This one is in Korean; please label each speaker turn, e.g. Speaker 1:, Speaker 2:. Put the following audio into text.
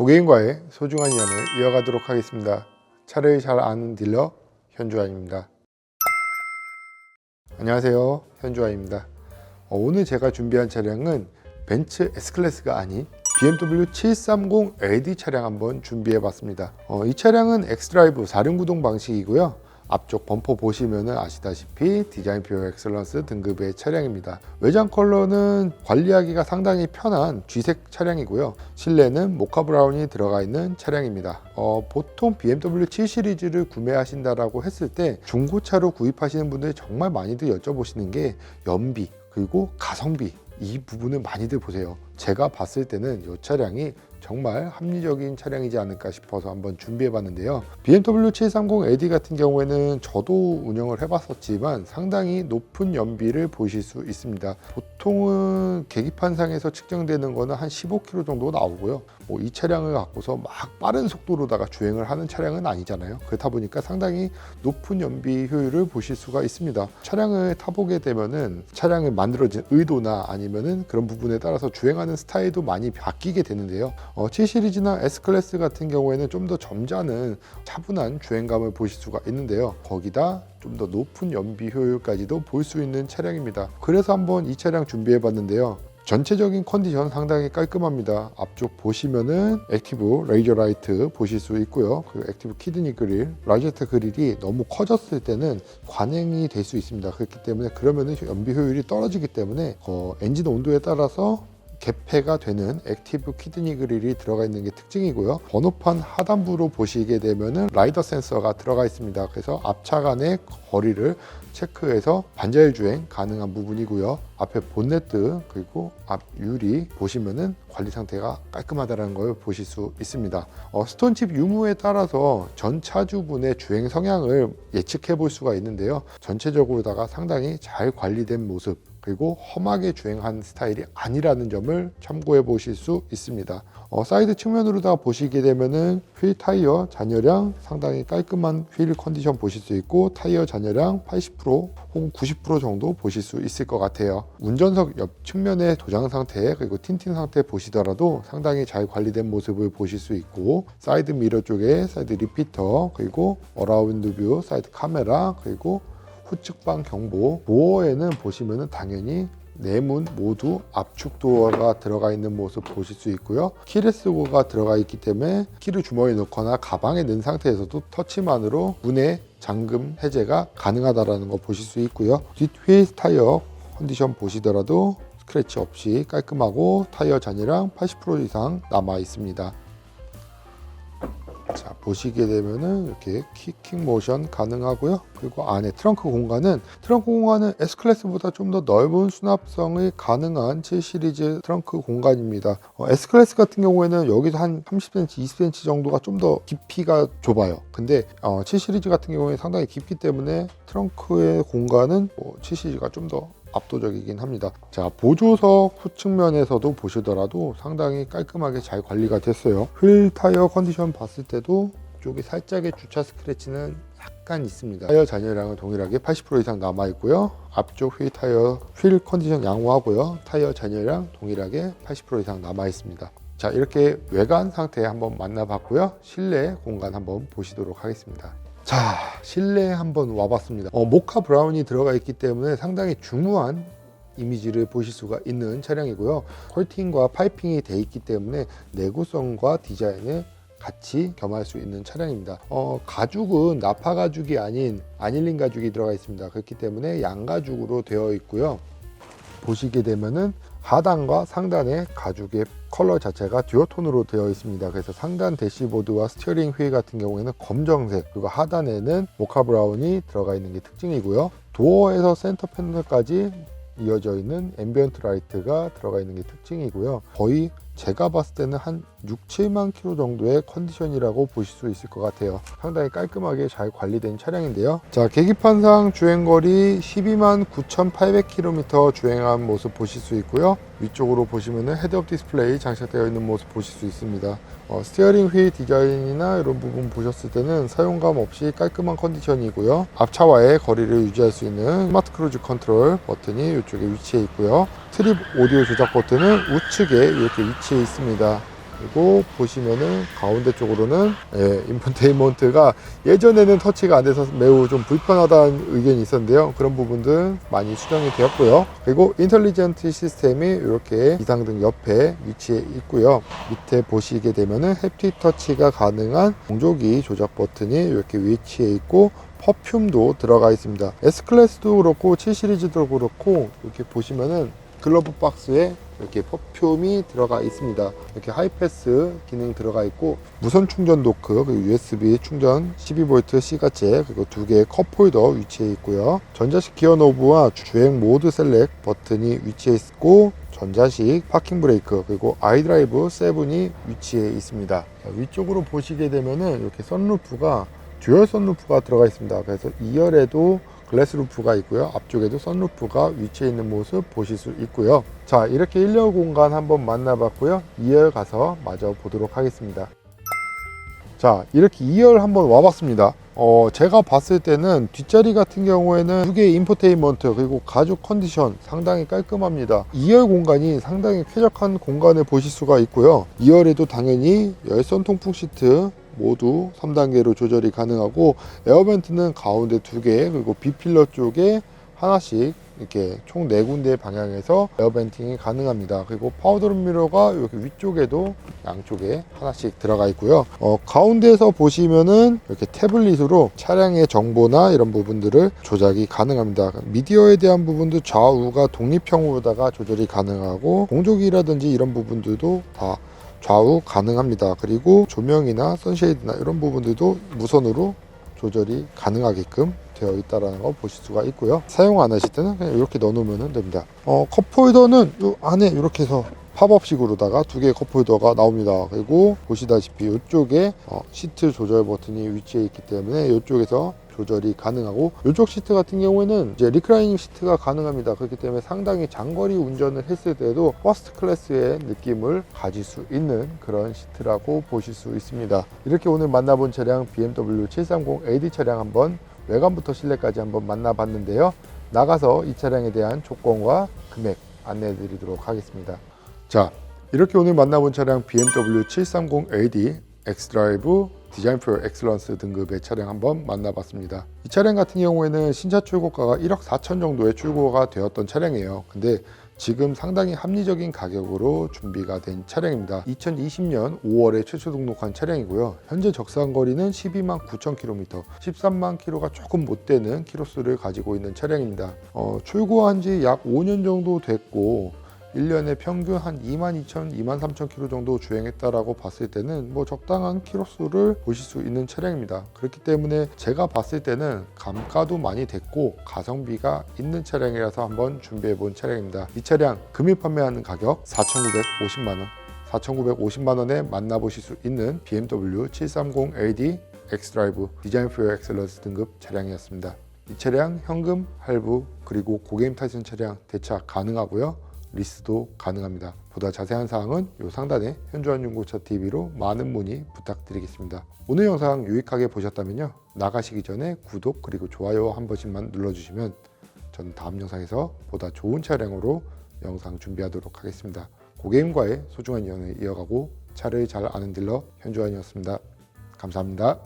Speaker 1: 고객님과의 소중한 인연을 이어가도록 하겠습니다. 차를 잘 아는 딜러 현주환입니다. 안녕하세요. 현주환입니다. 어, 오늘 제가 준비한 차량은 벤츠 S클래스가 아닌 BMW 730LD 차량 한번 준비해 봤습니다. 어, 이 차량은 엑스드라이브 4륜 구동 방식이고요. 앞쪽 범퍼 보시면 아시다시피 디자인 표 엑셀런스 등급의 차량입니다. 외장 컬러는 관리하기가 상당히 편한 쥐색 차량이고요. 실내는 모카 브라운이 들어가 있는 차량입니다. 어, 보통 BMW 7 시리즈를 구매하신다라고 했을 때 중고차로 구입하시는 분들이 정말 많이들 여쭤보시는 게 연비 그리고 가성비 이 부분을 많이들 보세요. 제가 봤을 때는 이 차량이 정말 합리적인 차량이지 않을까 싶어서 한번 준비해 봤는데요. BMW 730AD 같은 경우에는 저도 운영을 해 봤었지만 상당히 높은 연비를 보실 수 있습니다. 보통은 계기판상에서 측정되는 거는 한 15km 정도 나오고요. 뭐 이 차량을 갖고서 막 빠른 속도로다가 주행을 하는 차량은 아니잖아요. 그렇다 보니까 상당히 높은 연비 효율을 보실 수가 있습니다. 차량을 타보게 되면은 차량을 만들어진 의도나 아니면은 그런 부분에 따라서 주행하는 스타일도 많이 바뀌게 되는데요. 어, 7 시리즈나 S 클래스 같은 경우에는 좀 더 점잖은 차분한 주행감을 보실 수가 있는데요. 거기다 좀 더 높은 연비 효율까지도 볼 수 있는 차량입니다. 그래서 한번 이 차량 준비해 봤는데요. 전체적인 컨디션 상당히 깔끔합니다. 앞쪽 보시면은 액티브 레이저 라이트 보실 수 있고요. 그리고 액티브 키드니 그릴, 라이저트 그릴이 너무 커졌을 때는 관행이 될 수 있습니다. 그렇기 때문에 그러면은 연비 효율이 떨어지기 때문에 어, 엔진 온도에 따라서 개폐가 되는 액티브 키드니 그릴이 들어가 있는 게 특징이고요. 번호판 하단부로 보시게 되면은 라이더 센서가 들어가 있습니다. 그래서 앞차 간의 거리를 체크해서 반자율 주행 가능한 부분이고요. 앞에 본네트 그리고 앞 유리 보시면은 관리 상태가 깔끔하다는 걸 보실 수 있습니다. 어, 스톤칩 유무에 따라서 전 차주분의 주행 성향을 예측해 볼 수가 있는데요. 전체적으로다가 상당히 잘 관리된 모습 그리고 험하게 주행한 스타일이 아니라는 점을 참고해 보실 수 있습니다. 어, 사이드 측면으로 다 보시게 되면은 휠 타이어 잔여량 상당히 깔끔한 휠 컨디션 보실 수 있고 타이어 잔여량 80% 혹은 90% 정도 보실 수 있을 것 같아요. 운전석 옆 측면의 도장 상태 그리고 틴팅 상태 보시더라도 상당히 잘 관리된 모습을 보실 수 있고 사이드 미러 쪽에 사이드 리피터 그리고 어라운드 뷰 사이드 카메라 그리고 후측방 경보 도어에는 보시면은 당연히 내문 모두 압축 도어가 들어가 있는 모습 보실 수 있고요. 키레스고가 들어가 있기 때문에 키를 주머니에 넣거나 가방에 넣은 상태에서도 터치만으로 문의 잠금 해제가 가능하다라는 거 보실 수 있고요. 뒷 휠 타이어 컨디션 보시더라도 스크래치 없이 깔끔하고 타이어 잔이랑 80% 이상 남아 있습니다. 자 보시게 되면은 이렇게 킥킹 모션 가능하고요. 그리고 안에 트렁크 공간은 트렁크 공간은 S 클래스보다 좀 더 넓은 수납성이 가능한 7 시리즈 트렁크 공간입니다. 어, S 클래스 같은 경우에는 여기서 한 30cm 20cm 정도가 좀 더 깊이가 좁아요. 근데 어, 7 시리즈 같은 경우에 상당히 깊기 때문에 트렁크의 공간은 뭐, 7 시리즈가 좀더 압도적이긴 합니다. 자, 보조석 후측면에서도 보시더라도 상당히 깔끔하게 잘 관리가 됐어요. 휠 타이어 컨디션 봤을 때도 쪽에 살짝의 주차 스크래치는 약간 있습니다. 타이어 잔여량은 동일하게 80% 이상 남아 있고요. 앞쪽 휠 타이어 휠 컨디션 양호하고요. 타이어 잔여량 동일하게 80% 이상 남아 있습니다. 자, 이렇게 외관 상태 한번 만나봤고요. 실내 공간 한번 보시도록 하겠습니다. 자 실내에 한번 와봤습니다. 어, 모카 브라운이 들어가 있기 때문에 상당히 중후한 이미지를 보실 수가 있는 차량이고요. 컬팅과 파이핑이 돼 있기 때문에 내구성과 디자인을 같이 겸할 수 있는 차량입니다. 어, 가죽은 나파 가죽이 아닌 아닐린 가죽이 들어가 있습니다. 그렇기 때문에 양 가죽으로 되어 있고요. 보시게 되면은 하단과 상단의 가죽의 컬러 자체가 듀오톤으로 되어 있습니다. 그래서 상단 대시보드와 스티어링 휠 같은 경우에는 검정색 그리고 하단에는 모카 브라운이 들어가 있는 게 특징이고요. 도어에서 센터 패널까지 이어져 있는 앰비언트 라이트가 들어가 있는 게 특징이고요. 거의 제가 봤을 때는 한 6, 7만 킬로 정도의 컨디션이라고 보실 수 있을 것 같아요. 상당히 깔끔하게 잘 관리된 차량인데요. 자, 계기판상 주행거리 12만 9,800km 주행한 모습 보실 수 있고요. 위쪽으로 보시면은 헤드업 디스플레이 장착되어 있는 모습 보실 수 있습니다. 어, 스티어링 휠 디자인이나 이런 부분 보셨을 때는 사용감 없이 깔끔한 컨디션이고요. 앞차와의 거리를 유지할 수 있는 스마트 크루즈 컨트롤 버튼이 이쪽에 위치해 있고요. 트립 오디오 조작 버튼은 우측에 이렇게 위치해 있습니다. 그리고 보시면은 가운데 쪽으로는 예, 인포테인먼트가 예전에는 터치가 안 돼서 매우 좀 불편하다는 의견이 있었는데요. 그런 부분들 많이 수정이 되었고요. 그리고 인텔리전트 시스템이 이렇게 이상등 옆에 위치해 있고요. 밑에 보시게 되면은 햅틱 터치가 가능한 공조기 조작 버튼이 이렇게 위치해 있고 퍼퓸도 들어가 있습니다. S 클래스도 그렇고 7 시리즈도 그렇고 이렇게 보시면은 글러브 박스에 이렇게 퍼퓸이 들어가 있습니다. 이렇게 하이패스 기능 들어가 있고 무선 충전 도크 그리고 USB 충전 12V C가째 그리고 두 개의 컵 홀더 위치해 있고요. 전자식 기어 노브와 주행 모드 셀렉 버튼이 위치해 있고 전자식 파킹 브레이크 그리고 아이드라이브 7이 위치해 있습니다. 자, 위쪽으로 보시게 되면은 이렇게 선루프가 듀얼 선루프가 들어가 있습니다. 그래서 2열에도 글래스 루프가 있고요. 앞쪽에도 선루프가 위치해 있는 모습 보실 수 있고요. 자, 이렇게 1열 공간 한번 만나봤고요. 2열 가서 마저 보도록 하겠습니다. 자, 이렇게 2열 한번 와봤습니다. 어, 제가 봤을 때는 뒷자리 같은 경우에는 두 개의 인포테인먼트 그리고 가죽 컨디션 상당히 깔끔합니다. 2열 공간이 상당히 쾌적한 공간을 보실 수가 있고요. 2열에도 당연히 열선 통풍 시트 모두 3단계로 조절이 가능하고 에어벤트는 가운데 두 개 그리고 B필러 쪽에 하나씩 이렇게 총 네 군데 방향에서 에어벤팅이 가능합니다. 그리고 파우더룸 미러가 이렇게 위쪽에도 양쪽에 하나씩 들어가 있고요. 어, 가운데에서 보시면은 이렇게 태블릿으로 차량의 정보나 이런 부분들을 조작이 가능합니다. 미디어에 대한 부분도 좌우가 독립형으로다가 조절이 가능하고 공조기라든지 이런 부분들도 다 좌우 가능합니다. 그리고 조명이나 선쉐이드나 이런 부분들도 무선으로 조절이 가능하게끔 되어 있다라는 거 보실 수가 있고요. 사용 안 하실 때는 그냥 이렇게 넣어 놓으면 됩니다. 어, 컵홀더는 이 안에 이렇게 해서 팝업식으로다가 두 개의 컵홀더가 나옵니다. 그리고 보시다시피 이쪽에 어, 시트 조절 버튼이 위치해 있기 때문에 이쪽에서 조절이 가능하고 이쪽 시트 같은 경우에는 이제 리크라이닝 시트가 가능합니다. 그렇기 때문에 상당히 장거리 운전을 했을 때도 퍼스트 클래스의 느낌을 가질 수 있는 그런 시트라고 보실 수 있습니다. 이렇게 오늘 만나본 차량 BMW 730 AD 차량 한번 외관부터 실내까지 한번 만나봤는데요. 나가서 이 차량에 대한 조건과 금액 안내해 드리도록 하겠습니다. 자, 이렇게 오늘 만나본 차량 BMW 730 AD 엑스드라이브 디자인 프로 엑슬런스 등급의 차량 한번 만나봤습니다. 이 차량 같은 경우에는 신차 출고가가 1억 4천 정도의 출고가 되었던 차량이에요. 근데 지금 상당히 합리적인 가격으로 준비가 된 차량입니다. 2020년 5월에 최초 등록한 차량이고요. 현재 적산 거리는 12만 9천 킬로미터, 13만 킬로가 조금 못 되는 키로수를 가지고 있는 차량입니다. 어, 출고한 지 약 5년 정도 됐고 1년에 평균 한 2만 2천, 2만 3천 킬로 정도 주행했다라고 봤을 때는 뭐 적당한 키로수를 보실 수 있는 차량입니다. 그렇기 때문에 제가 봤을 때는 감가도 많이 됐고 가성비가 있는 차량이라서 한번 준비해 본 차량입니다. 이 차량 금일 판매하는 가격 4,950만 원. 4,950만 원에 만나보실 수 있는 BMW 730 LD 엑스드라이브 디자인 프로 엑셀런스 등급 차량이었습니다. 이 차량 현금, 할부, 그리고 고게임 타이슨 차량 대차 가능하고요. 리스도 가능합니다. 보다 자세한 사항은 이 상단에 현주한 중고차 TV로 많은 문의 부탁드리겠습니다. 오늘 영상 유익하게 보셨다면요. 나가시기 전에 구독 그리고 좋아요 한 번씩만 눌러주시면 저는 다음 영상에서 보다 좋은 차량으로 영상 준비하도록 하겠습니다. 고객님과의 소중한 연을 이어가고 차를 잘 아는 딜러 현주환이었습니다. 감사합니다.